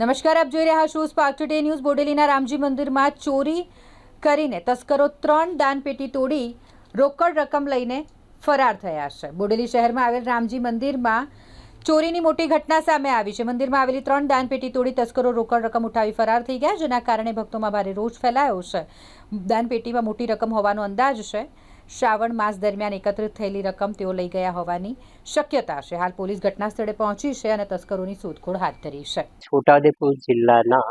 નમસ્કાર, આપ જોઈ રહ્યા છો સ્પાર્ક ટુડે ન્યૂઝ બોડેલીના રામજી મંદિરમાં ચોરી કરીને તસ્કરો ત્રણ દાનપેટી તોડી રોકડ રકમ લઈને ફરાર થયા છે. બોડેલી શહેરમાં આવેલ રામજી મંદિરમાં ચોરીની મોટી ઘટના સામે આવી છે. મંદિરમાં આવેલી ત્રણ દાનપેટી તોડી તસ્કરો રોકડ રકમ ઉઠાવી ફરાર થઈ ગયા, જેના કારણે ભક્તોમાં ભારે રોષ ફેલાયો છે. દાનપેટીમાં મોટી રકમ હોવાનો અંદાજ છે. શ્રાવણ માસ દરમિયાન એકત્રિત થયેલી રકમ તેઓ લઈ ગયા હોવાની શક્યતા છે. હાલ પોલીસ ઘટના સ્થળે પહોંચી છે અને તસ્કરોની શોધખોળ હાથ ધરી છે. છોટાઉદેપુર જિલ્લાના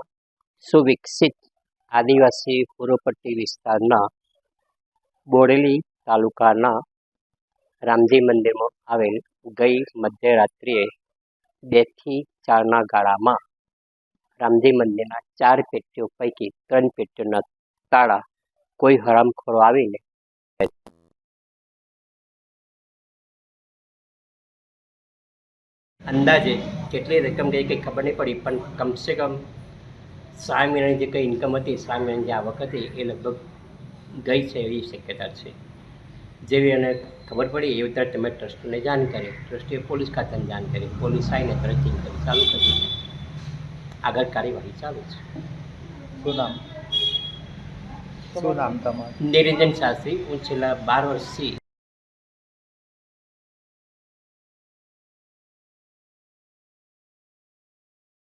સુવિકસિત આદિવાસી પૂર્વપટ્ટી વિસ્તારના બોડેલી તાલુકાના રામજી મંદિરમાં આવેલ ગઈ મધ્યરાત્રિએ બેથી ચારના ગાળામાં રામજી મંદિરના ચાર પેટીઓ પૈકી ત્રણ પેટીઓના તાળા કોઈ હરામખોરો આવીને અંદાજે કેટલી રકમ ગઈ કંઈ ખબર નહીં પડી, પણ કમસે કમ સા જે કંઈ ઇન્કમ હતી સા મહિનાની જે આવક હતી, એ લગભગ ગઈ છે એવી શક્યતા છે. જેવી એને ખબર પડી એવી તરત તમે ટ્રસ્ટને જાણ કરી, ટ્રસ્ટીએ પોલીસ ખાતાને જાણ કરી, પોલીસ આવીને તરત ઇન્કમ ચાલુ કરી. આગળ કાર્યવાહી ચાલુ છે. શું નામ? શું નામ તમારું? નિરંજન શાસ્ત્રી હું છેલ્લા બાર વર્ષથી